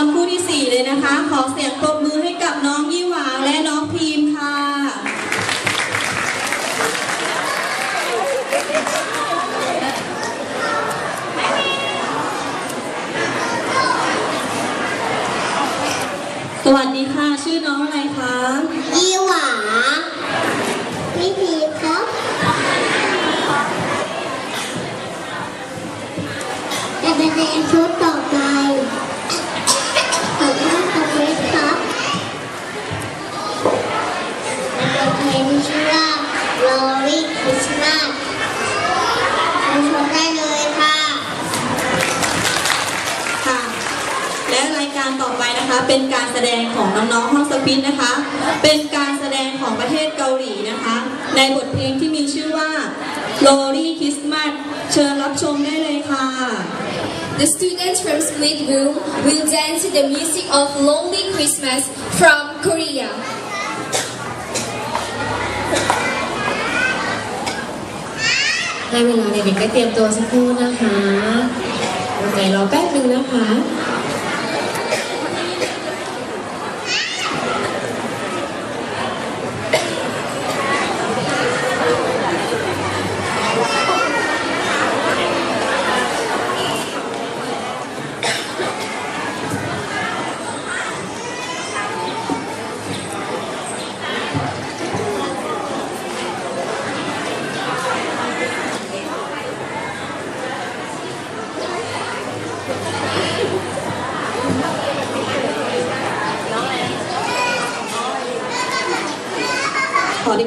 รคู่ที่สี่เลยนะคะ ขอเสียงปรบมือให้กับน้อง เป็นการแสดงของน้องๆห้องสปินนะคะ เป็นการแสดงของประเทศเกาหลีนะคะ ในบทเพลงที่มีชื่อว่า Glory Christmas เชิญรับชมได้เลยค่ะ The students from Split Room will dance to the music of Lonely Christmas from Korea. ให้เวลาเด็กๆได้เตรียมตัวสักครู่นะคะโอเครอแป๊บนึงนะคะ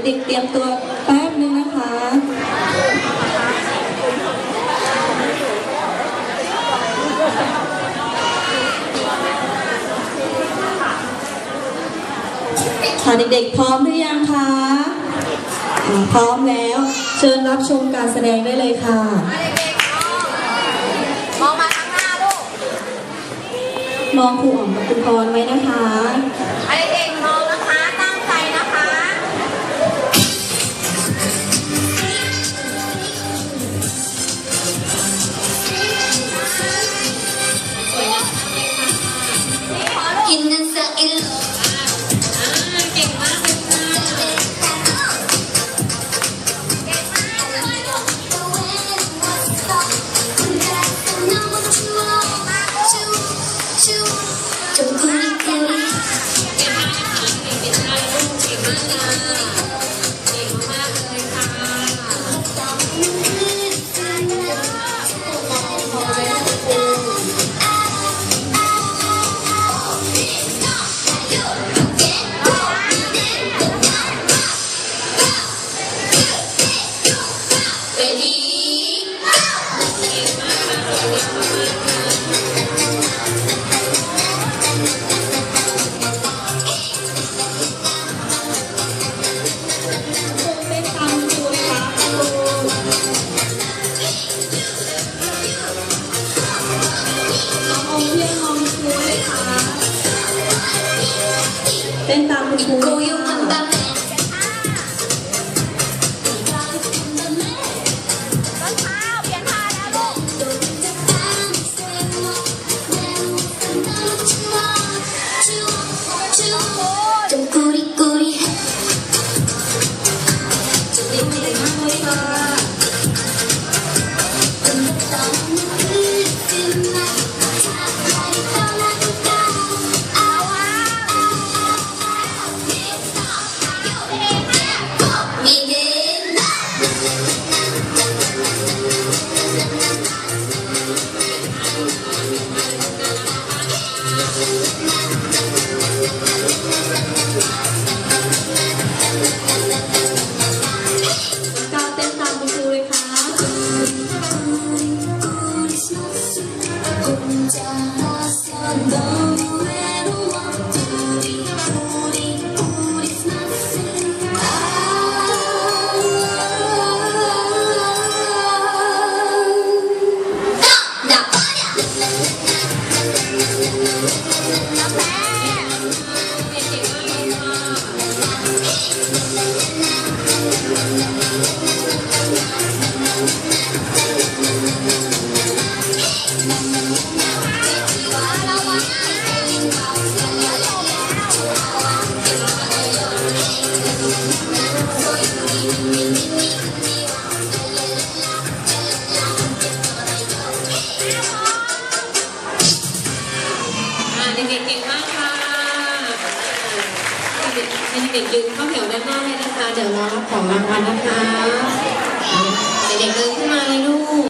ด็กๆเตรียมตัวแป๊บนึงนะคะค่ะเด็กๆพร้อมหรือยังคะอ่าพร้อมแล้ว เชิญรับชมการแสดงได้เลยค่ะมองมาข้างหน้าลูกมองครูอ๋อมกับคุณพรไว้นะคะ เต้นตาม ร มากค่ะเด็กๆยืนเข้าแถวด้านหน้าเลยนะคะ เดี๋ยวรอของรางวัลนะคะ เด็กๆยืนขึ้นมาเลยลูก